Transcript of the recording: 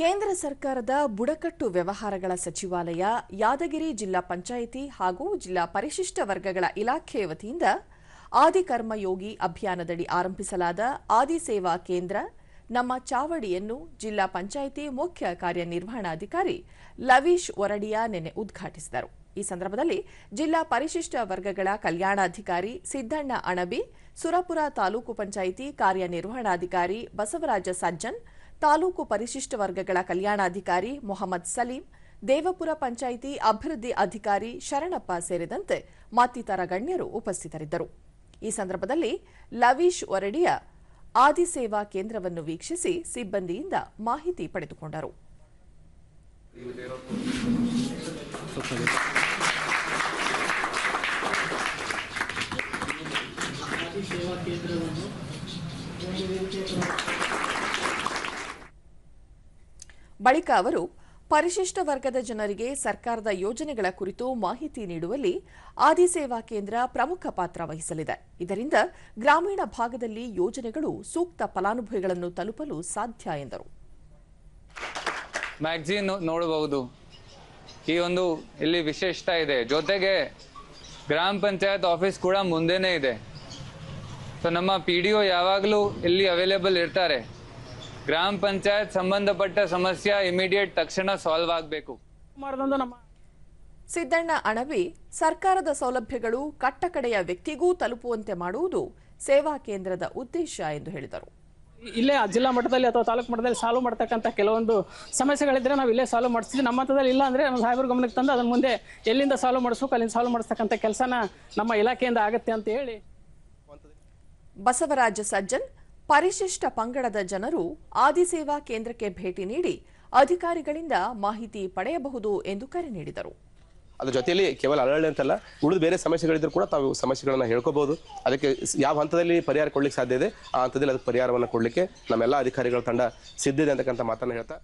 ಕೇಂದ್ರ ಸರ್ಕಾರದ ಬುಡಕಟ್ಟು ವ್ಯವಹಾರಗಳ ಸಚಿವಾಲಯ, ಯಾದಗಿರಿ ಜಿಲ್ಲಾ ಪಂಚಾಯಿತಿ ಹಾಗೂ ಜಿಲ್ಲಾ ಪರಿಶಿಷ್ಟ ವರ್ಗಗಳ ಇಲಾಖೆ ವತಿಯಿಂದ ಆದಿಕರ್ಮಯೋಗಿ ಅಭಿಯಾನದಡಿ ಆರಂಭಿಸಲಾದ ಆದಿ ಸೇವಾ ಕೇಂದ್ರ, ನಮ್ಮ ಚಾವಡಿಯನ್ನು ಜಿಲ್ಲಾ ಪಂಚಾಯಿತಿ ಮುಖ್ಯ ಕಾರ್ಯನಿರ್ವಹಣಾಧಿಕಾರಿ ಲವೀಶ್ ಒರಡಿಯಾ ನಿನ್ನೆ ಉದ್ಘಾಟಿಸಿದರು. ಈ ಸಂದರ್ಭದಲ್ಲಿ ಜಿಲ್ಲಾ ಪರಿಶಿಷ್ಟ ವರ್ಗಗಳ ಕಲ್ಯಾಣಾಧಿಕಾರಿ ಸಿದ್ದಣ್ಣ ಅಣಬಿ, ಸುರಪುರ ತಾಲೂಕು ಪಂಚಾಯಿತಿ ಕಾರ್ಯನಿರ್ವಹಣಾಧಿಕಾರಿ ಬಸವರಾಜ ಸಜ್ಜನ್ ತಾಲೂಕು ಪರಿಶಿಷ್ಟ ವರ್ಗಗಳ ಕಲ್ಯಾಣಾಧಿಕಾರಿ ಮೊಹಮ್ಮದ್ ಸಲೀಂ, ದೇವಪುರ ಪಂಚಾಯಿತಿ ಅಭಿವೃದ್ಧಿ ಅಧಿಕಾರಿ ಶರಣಪ್ಪ ಸೇರಿದಂತೆ ಮತ್ತಿತರ ಗಣ್ಯರು ಉಪಸ್ಥಿತರಿದ್ದರು. ಈ ಸಂದರ್ಭದಲ್ಲಿ ಲವೀಶ್ ಒರಡಿಯ ಆದಿಸೇವಾ ಕೇಂದ್ರವನ್ನು ವೀಕ್ಷಿಸಿ ಸಿಬ್ಬಂದಿಯಿಂದ ಮಾಹಿತಿ ಪಡೆದುಕೊಂಡರು. ಬಳಿಕ ಅವರು ಪರಿಶಿಷ್ಟ ವರ್ಗದ ಜನರಿಗೆ ಸರ್ಕಾರದ ಯೋಜನೆಗಳ ಕುರಿತು ಮಾಹಿತಿ ನೀಡುವಲ್ಲಿ ಆದಿಸೇವಾ ಕೇಂದ್ರ ಪ್ರಮುಖ ಪಾತ್ರ ವಹಿಸಲಿದೆ. ಇದರಿಂದ ಗ್ರಾಮೀಣ ಭಾಗದಲ್ಲಿ ಯೋಜನೆಗಳು ಸೂಕ್ತ ಫಲಾನುಭವಿಗಳನ್ನು ತಲುಪಲು ಸಾಧ್ಯ ಎಂದರು. ಮ್ಯಾಗ್ಝಿನ್ ನೋಡಬಹುದು. ಈ ಒಂದು ಇಲ್ಲಿ ವಿಶೇಷತೆ ಇದೆ. ಜೊತೆಗೆ ಗ್ರಾಮ ಪಂಚಾಯತ್ ಆಫೀಸ್ ಕೂಡ ಮುಂದೆನೇ ಇದೆ. ಸೊ, ನಮ್ಮ ಪಿ ಡಿ ಒ ಯಾವಾಗಲೂ ಇಲ್ಲಿ ಅವೈಲೇಬಲ್ ಇರ್ತಾರೆ. ಗ್ರಾಮ ಪಂಚಾಯತ್ ಸಂಬಂಧಪಟ್ಟ ಸಮಸ್ಯೆ ಇಮಿಡಿಯೇಟ್ ತಕ್ಷಣ ಸಾಲ್ವ್ ಆಗಬೇಕು. ಸಿದ್ದಣ್ಣ ಅಣವಿ ಸರ್ಕಾರದ ಸೌಲಭ್ಯಗಳು ಕಟ್ಟಕಡೆಯ ವ್ಯಕ್ತಿಗೂ ತಲುಪುವಂತೆ ಮಾಡುವುದು ಸೇವಾ ಕೇಂದ್ರದ ಉದ್ದೇಶ ಎಂದು ಹೇಳಿದರು. ಇಲ್ಲೇ ಜಿಲ್ಲಾ ಮಟ್ಟದಲ್ಲಿ ಅಥವಾ ತಾಲೂಕು ಮಟ್ಟದಲ್ಲಿ ಸಾಲ್ವ್ ಮಾಡ್ತಕ್ಕಂಥ ಕೆಲವೊಂದು ಸಮಸ್ಯೆಗಳಿದ್ರೆ ನಾವು ಇಲ್ಲೇ ಸಾಲ್ವ್ ಮಾಡಿಸ್ತೀವಿ ನಮ್ಮ ಹಂತದಲ್ಲಿ ಇಲ್ಲ ಅಂದ್ರೆ ನಮ್ಮ ಸಾಹೇಬರ್ ಗಮನಕ್ಕೆ ತಂದು ಅದನ್ನ ಮುಂದೆ ಎಲ್ಲಿಂದ ಸಾಲ್ವ್ ಮಾಡಿಸ್ಬೇಕು ಅಲ್ಲಿಂದ ಸಾಲ್ವ್ ಮಾಡಿಸ್ತಕ್ಕಂಥ ಕೆಲಸನ ನಮ್ಮ ಇಲಾಖೆಯಿಂದ ಆಗತ್ತೆ ಅಂತ ಹೇಳಿ. ಬಸವರಾಜ ಸಜ್ಜನ್ ಪರಿಶಿಷ್ಟ ಪಂಗಡದ ಜನರು ಆದಿಸೇವಾ ಕೇಂದ್ರಕ್ಕೆ ಭೇಟಿ ನೀಡಿ ಅಧಿಕಾರಿಗಳಿಂದ ಮಾಹಿತಿ ಪಡೆಯಬಹುದು ಎಂದು ಕರೆ ನೀಡಿದರು. ಅದ್ರ ಜೊತೆಯಲ್ಲಿ ಕೇವಲ ಅಳವಳ್ಳಿ ಅಂತಲ್ಲ, ಉಳಿದ ಬೇರೆ ಸಮಸ್ಯೆಗಳಿದ್ರು ಕೂಡ ತಾವು ಸಮಸ್ಯೆಗಳನ್ನ ಹೇಳ್ಕೋಬಹುದು ಅದಕ್ಕೆ ಯಾವ ಹಂತದಲ್ಲಿ ಪರಿಹಾರ ಕೊಡ್ಲಿಕ್ಕೆ ಸಾಧ್ಯ ಇದೆ, ಆ ಹಂತದಲ್ಲಿ ಅದಕ್ಕೆ ಪರಿಹಾರವನ್ನು ಕೊಡ್ಲಿಕ್ಕೆ ನಮ್ಮೆಲ್ಲ ಅಧಿಕಾರಿಗಳ ತಂಡ ಸಿದ್ಧಿದೆ ಅಂತಕ್ಕಂಥ ಮಾತನ್ನು ಹೇಳ್ತಾ